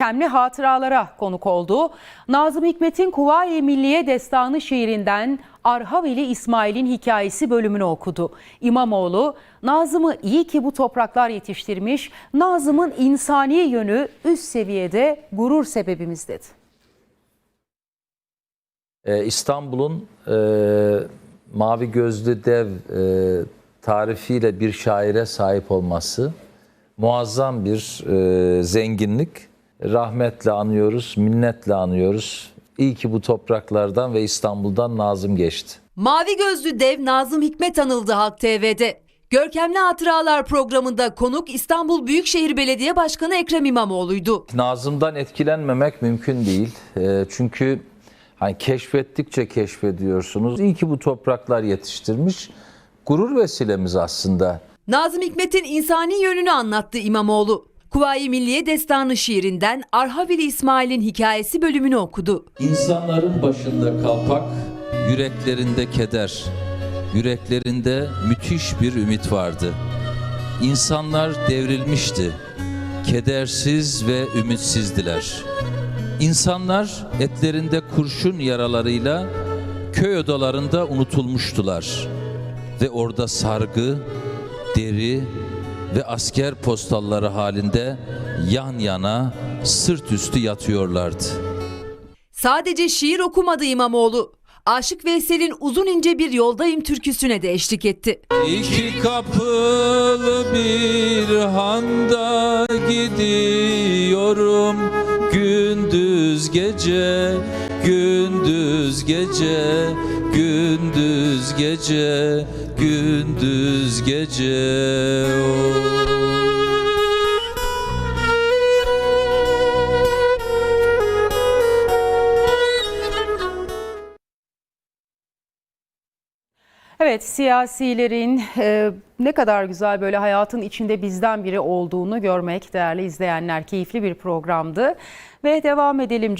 Kemli hatıralara konuk oldu. Nazım Hikmet'in Kuvayi Milliye Destanı şiirinden Arhavili İsmail'in hikayesi bölümünü okudu. İmamoğlu, Nazım'ı iyi ki bu topraklar yetiştirmiş, Nazım'ın insani yönü üst seviyede gurur sebebimiz dedi. Ee, İstanbul'un e, mavi gözlü dev e, tarifiyle bir şaire sahip olması muazzam bir e, zenginlik. Rahmetle anıyoruz, minnetle anıyoruz. İyi ki bu topraklardan ve İstanbul'dan Nazım geçti. Mavi gözlü dev Nazım Hikmet anıldı Halk TV'de. Görkemli Hatıralar programında konuk İstanbul Büyükşehir Belediye Başkanı Ekrem İmamoğlu'ydu. Nazım'dan etkilenmemek mümkün değil. E, çünkü hani keşfettikçe keşfediyorsunuz. İyi ki bu topraklar yetiştirmiş. Gurur vesilemiz aslında. Nazım Hikmet'in insani yönünü anlattı İmamoğlu. Kuvayi Milliye Destanı şiirinden Arhavili İsmail'in hikayesi bölümünü okudu. İnsanların başında kalpak, yüreklerinde keder, yüreklerinde müthiş bir ümit vardı. İnsanlar devrilmişti, kedersiz ve ümitsizdiler. İnsanlar etlerinde kurşun yaralarıyla köy odalarında unutulmuştular. Ve orada sargı, deri ve asker postalları halinde yan yana sırt üstü yatıyorlardı. Sadece şiir okumadı İmamoğlu. Aşık Veysel'in uzun ince bir yoldayım türküsüne de eşlik etti. İki kapılı bir handa gidiyorum gündüz gece gündüz gece gündüz gece gündüz gece oh. Evet siyasilerin e, ne kadar güzel böyle hayatın içinde bizden biri olduğunu görmek değerli izleyenler keyifli bir programdı ve devam edelim.